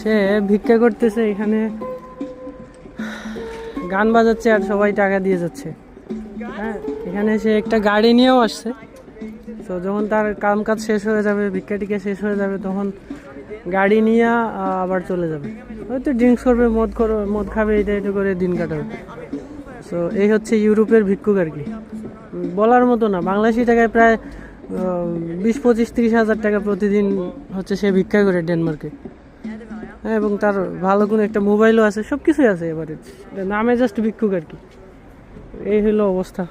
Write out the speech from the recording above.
সে ভিক্ষা করতেছে, এখানে গান বাজাচ্ছে আর সবাই টাকা দিয়ে যাচ্ছে। হ্যাঁ এখানে সে একটা গাড়ি নিয়েও আসছে। তো যখন তার কাম কাজ শেষ হয়ে যাবে, ভিক্ষা টিকা শেষ হয়ে যাবে, তখন গাড়ি নিয়ে আবার চলে যাবে। হয়তো ড্রিঙ্কস করবে, মদ করবে মদ খাবে, এটা এটা করে দিন কাটাবে। সো এই হচ্ছে ইউরোপের ভিক্ষুক আর কি। বলার মতো না, বাংলাদেশি টাকায় প্রায় বিশ, পঁচিশ, তিরিশ হাজার টাকা প্রতিদিন হচ্ছে সে ভিক্ষা করে ডেনমার্কে। হ্যাঁ এবং তার ভালো কোনো একটা মোবাইলও আছে সব কিছুই আছে এবারে। নামে জাস্ট ভিক্ষুক আর কি। এই হলো অবস্থা।